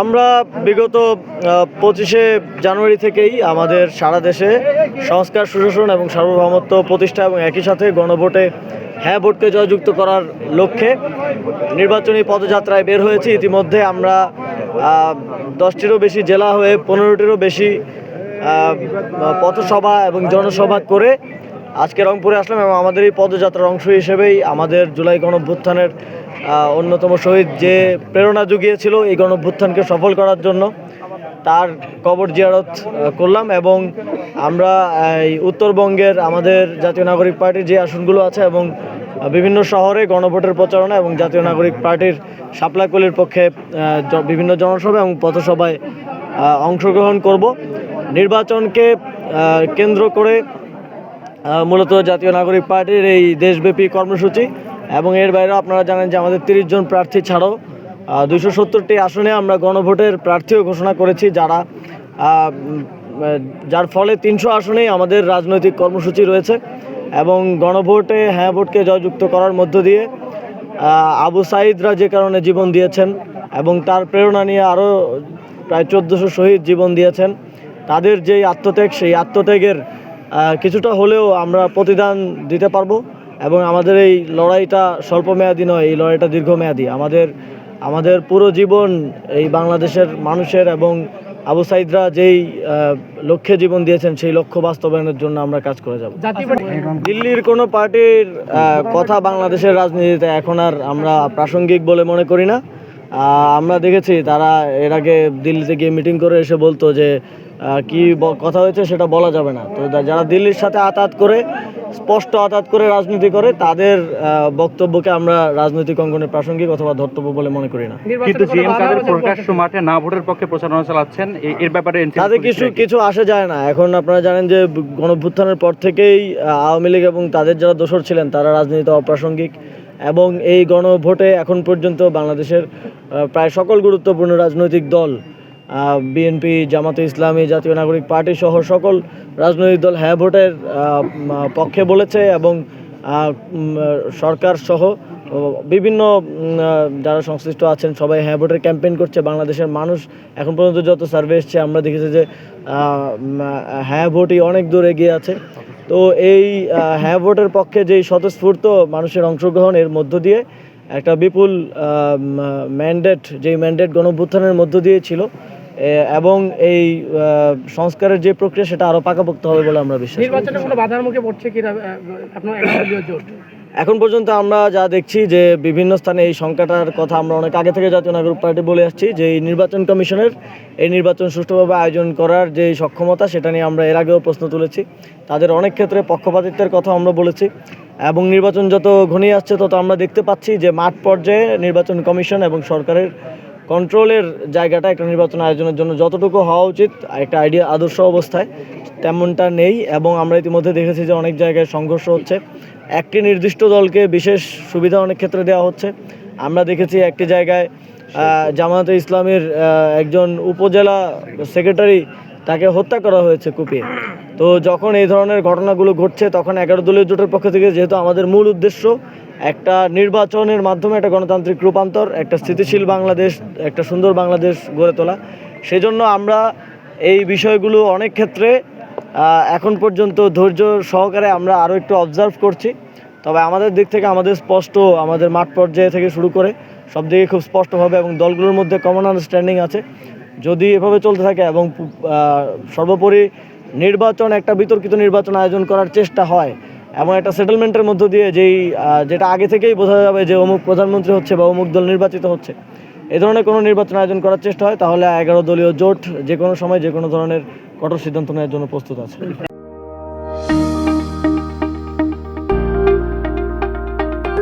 আমরা বিগত পঁচিশে জানুয়ারি থেকেই আমাদের সারা দেশে সংস্কার, সুশাসন এবং সার্বভৌমত্ব প্রতিষ্ঠা এবং একই সাথে গণভোটে হ্যাঁ ভোটকে জয়যুক্ত করার লক্ষ্যে নির্বাচনী পদযাত্রায় বের হয়েছি। ইতিমধ্যে আমরা দশটিরও বেশি জেলা হয়ে পনেরোটিরও বেশি পথসভা এবং জনসভা করে আজকে রংপুরে আসলাম এবং আমাদের এই পদযাত্রার অংশ হিসেবেই আমাদের জুলাই গণভ্যুত্থানের অন্যতম শহীদ যে প্রেরণা জুগিয়েছিল এই গণভ্যুত্থানকে সফল করার জন্য, তার কবর জিয়ারত করলাম এবং আমরা এই উত্তরবঙ্গের আমাদের জাতীয় নাগরিক পার্টির যে আসনগুলো আছে এবং বিভিন্ন শহরে গণভোটের প্রচারণা এবং জাতীয় নাগরিক পার্টির সাপলাকলির পক্ষে বিভিন্ন জনসভা এবং পথসভায় অংশগ্রহণ করব। নির্বাচনকে কেন্দ্র করে মূলত জাতীয় নাগরিক পার্টির এই দেশব্যাপী কর্মসূচি। এবং এর বাইরেও আপনারা জানেন যে আমাদের তিরিশ জন প্রার্থী ছাড়াও দুশো সত্তরটি আসনে আমরা গণভোটের প্রার্থীও ঘোষণা করেছি যারা যার ফলে তিনশো আসনেই আমাদের রাজনৈতিক কর্মসূচি রয়েছে। এবং গণভোটে হ্যাঁ ভোটকে জয়যুক্ত করার মধ্য দিয়ে আবু সাইদরা যে কারণে জীবন দিয়েছেন এবং তার প্রেরণা নিয়ে আরও প্রায় চোদ্দোশো শহীদ জীবন দিয়েছেন। তাদের যেই আত্মত্যাগ, সেই আত্মত্যাগের কিছুটা হলেও আমরা প্রতিদান দিতে পারব এবং আমাদের এই লড়াইটা স্বল্প স্বল্পমেয়াদী নয় এই লড়াইটা দীর্ঘমেয়াদী। আমাদের আমাদের পুরো জীবন এই বাংলাদেশের মানুষের এবং আবু সাইদরা যেই লক্ষ্যে জীবন দিয়েছেন সেই লক্ষ্য বাস্তবায়নের জন্য আমরা কাজ করে যাব। দিল্লির কোনো পার্টির কথা বাংলাদেশের রাজনীতিতে এখন আর আমরা প্রাসঙ্গিক বলে মনে করি না। আমরা দেখেছি তারা এর আগে দিল্লিতে গিয়ে মিটিং করে এসে বলতো যে কি কথা হয়েছে সেটা বলা যাবে না। তো যারা দিল্লির সাথে আতাত করে স্পষ্ট আতাত করে রাজনীতি করে তাদের বক্তব্যকে আমরা রাজনৈতিক অঙ্গনে প্রাসঙ্গিক অথবা ধর্তব্য বলে মনে করি না। কিন্তু জিএম কাদের প্রকাশ্য মাঠে না ভোটের পক্ষে প্রচারণা চালাচ্ছেন এর ব্যাপারে তাদের কিছু কিছু আসে যায় না। এখন আপনারা জানেন যে গণভ্যুত্থানের পর থেকেই আওয়ামী লীগ এবং তাদের যারা দোসর ছিলেন তারা রাজনীতিতে অপ্রাসঙ্গিক এবং এই গণভোটে এখন পর্যন্ত বাংলাদেশের প্রায় সকল গুরুত্বপূর্ণ রাজনৈতিক দল বিএনপি, জামাতে ইসলামী, জাতীয় নাগরিক পার্টি সহ সকল রাজনৈতিক দল হ্যাঁ ভোটের পক্ষে বলেছে এবং সরকার সহ বিভিন্ন যারা সংশ্লিষ্ট আছেন সবাই হ্যাঁ ভোটের ক্যাম্পেইন করছে। বাংলাদেশের মানুষ এখন পর্যন্ত যত সার্ভে এসছে, আমরা দেখেছি যে হ্যাঁ ভোটই অনেক দূর এগিয়ে আছে। তো এই হ্যাঁ ভোটের পক্ষে যেই স্বতঃস্ফূর্ত মানুষের অংশগ্রহণ, এর মধ্য দিয়ে একটা বিপুল ম্যান্ডেট যেই ম্যান্ডেট গণভ্যুত্থানের মধ্য দিয়ে ছিল এবং এই সংস্কারের যে প্রক্রিয়া সেটা আরও পাকাপোক্ত হবে বলে আমরা বিশ্বাস নির্বাচনে কোনো বাধার মুখে পড়ছে কি আপনার এখন পর্যন্ত আমরা যা দেখছি যে বিভিন্ন স্থানে এই সংখ্যাটার কথা আমরা অনেক আগে থেকে জাতীয় নাগরিক পার্টি বলে আসছি যে এই নির্বাচন কমিশনের এই নির্বাচন সুষ্ঠুভাবে আয়োজন করার যে সক্ষমতা সেটা নিয়ে আমরা এর আগেও প্রশ্ন তুলেছি। তাদের অনেক ক্ষেত্রে পক্ষপাতিত্বের কথা আমরা বলেছি এবং নির্বাচন যত ঘনিয়ে আসছে তত আমরা দেখতে পাচ্ছি যে মাঠ পর্যায়ে নির্বাচন কমিশন এবং সরকারের কন্ট্রোলের জায়গাটা একটা নির্বাচন আয়োজনের জন্য যতটুকু হওয়া উচিত একটা আইডিয়া আদর্শ অবস্থায়, তেমনটা নেই। এবং আমরা ইতিমধ্যে দেখেছি যে অনেক জায়গায় সংঘর্ষ হচ্ছে। একটি নির্দিষ্ট দলকে বিশেষ সুবিধা অনেক ক্ষেত্রে দেওয়া হচ্ছে। আমরা দেখেছি একটি জায়গায় জামায়াতে ইসলামের একজন উপজেলা সেক্রেটারি তাকে হত্যা করা হয়েছে কুপিয়ে। তো যখন এই ধরনের ঘটনাগুলো ঘটছে, তখন এগারো দলীয় জোটের পক্ষ থেকে যেহেতু আমাদের মূল উদ্দেশ্য, একটা নির্বাচনের মাধ্যমে একটা গণতান্ত্রিক রূপান্তর, একটা স্থিতিশীল বাংলাদেশ, একটা সুন্দর বাংলাদেশ গড়ে তোলা। সেজন্য আমরা এই বিষয়গুলো অনেক ক্ষেত্রে এখন পর্যন্ত ধৈর্য সহকারে আমরা আরও একটু অবজার্ভ করছি। তবে আমাদের দিক থেকে আমাদের স্পষ্ট আমাদের মাঠ পর্যায়ে থেকে শুরু করে সব দিকে খুব স্পষ্টভাবে এবং দলগুলোর মধ্যে কমন আন্ডারস্ট্যান্ডিং আছে। যদি এভাবে চলতে থাকে এবং সর্বোপরি নির্বাচন, একটা বিতর্কিত নির্বাচন আয়োজন করার চেষ্টা হয় এবং একটা সেটেলমেন্টের মধ্য দিয়ে যেই যেটা আগে থেকেই বোঝা যাবে যে অমুক প্রধানমন্ত্রী হচ্ছে বা অমুক দল নির্বাচিত হচ্ছে, এ ধরনের কোনো নির্বাচন আয়োজন করার চেষ্টা হয়, তাহলে এগারো দলীয় জোট যে কোনো সময় যে কোনো ধরনের কঠোর সিদ্ধান্ত নেওয়ার জন্য প্রস্তুত আছে।